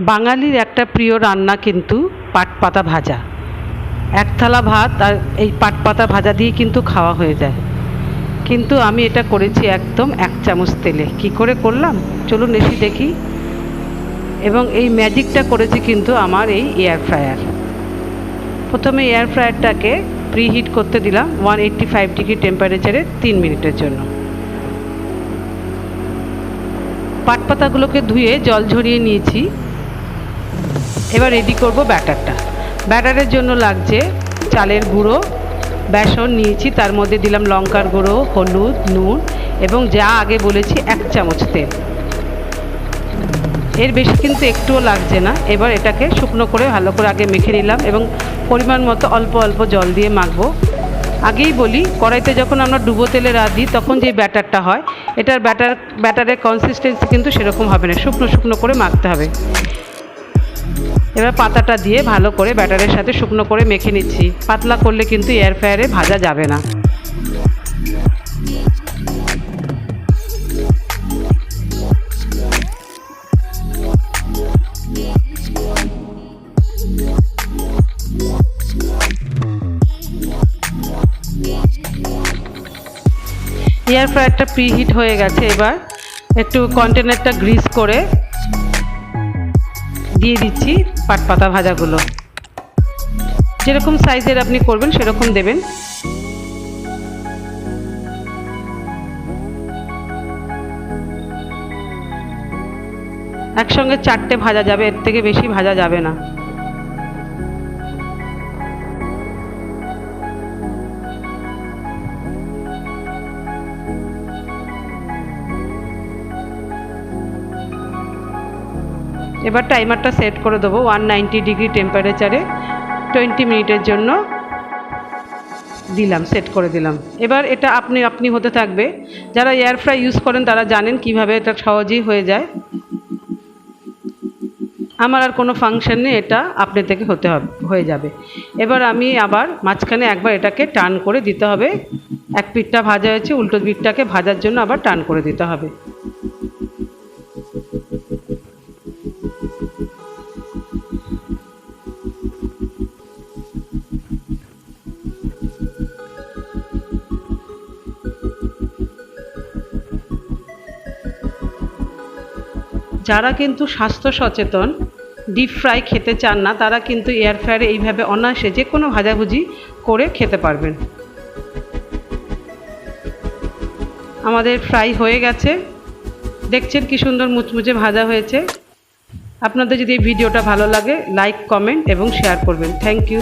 বাঙালির একটা প্রিয় রান্না কিন্তু পাট পাতা ভাজা। এক থালা ভাত আর এই পাট পাতা ভাজা দিয়ে কিন্তু খাওয়া হয়ে যায়। কিন্তু আমি এটা করেছি একদম এক চামচ তেলে। কি করে করলাম? চলুন এসি দেখি। এবং এই ম্যাজিকটা করেছি কিন্তু আমার এই এয়ার ফ্রায়ার। প্রথমে এয়ার ফ্রায়ারটাকে প্রিহিট করতে দিলাম ওয়ান এইট্টি ফাইভ ডিগ্রি টেম্পারেচারে তিন মিনিটের জন্য। পাট পাতাগুলোকে ধুয়ে জল ঝরিয়ে নিয়েছি। এবার রেডি করব ব্যাটারটা। ব্যাটারের জন্য লাগছে চালের গুঁড়ো, বেসন নিয়েছি, তার মধ্যে দিলাম লঙ্কার গুঁড়ো, হলুদ, নুন এবং যা আগে বলেছি, এক চামচ তেল। এর বেশি কিন্তু একটুও লাগছে না। এবার এটাকে শুকনো করে ভালো করে আগে মেখে নিলাম এবং পরিমাণ মতো অল্প অল্প জল দিয়ে মাখবো। আগেই বলি, কড়াইতে যখন আমরা ডুবো তেলে দিই তখন যে ব্যাটারটা হয়, এটার ব্যাটার, ব্যাটারের কনসিস্টেন্সি কিন্তু সেরকম হবে না। শুকনো শুকনো করে মাখতে হবে। এবার পাতাটা দিয়ে ভালো করে ব্যাটারের সাথে শুকনো করে মেখে নিচ্ছি। পাতলা করলে কিন্তু এয়ার ফ্রায়ারে ভাজা যাবে না। এয়ার ফ্রায়ারটা প্রিহিট হয়ে গেছে এবার। একটু কন্টেনারটা গ্রিস করে দিয়ে দিচ্ছি পাট পাতা ভাজাগুলো। যেরকম সাইজের আপনি করবেন, সেরকম দেবেন। একসঙ্গে চারটে ভাজা যাবে, এর থেকে বেশি ভাজা যাবে না। এবার টাইমারটা সেট করে দেবো ওয়ান নাইনটি ডিগ্রি টেম্পারেচারে টোয়েন্টি মিনিটের জন্য দিলাম সেট করে দিলাম। এবার এটা আপনি আপনি হতে থাকবে। যারা এয়ার ফ্রাই ইউজ করেন তারা জানেন কীভাবে এটা সহজেই হয়ে যায়। আমার আর কোনো ফাংশন নেই, এটা আপনি থেকে হতে হবে, হয়ে যাবে। এবার আমি আবার মাঝখানে একবার এটাকে টান করে দিতে হবে। এক পিঠটা ভাজা হয়েছে, উল্টো পিঠটাকে ভাজার জন্য আবার টান করে দিতে হবে। যারা কিন্তু স্বাস্থ্য সচেতন ডিপ ফ্রাই খেতে চান না, তারা কিন্তু এয়ার ফ্রায়ারে এইভাবে অনায়াসে যে কোনো ভাজাভুজি করে খেতে পারবেন। আমাদের ফ্রাই হয়ে গেছে। দেখছেন কি সুন্দর মুচমুচে ভাজা হয়েছে। আপনাদের যদি এই ভিডিওটা ভালো লাগে লাইক কমেন্ট এবং শেয়ার করবেন। Thank you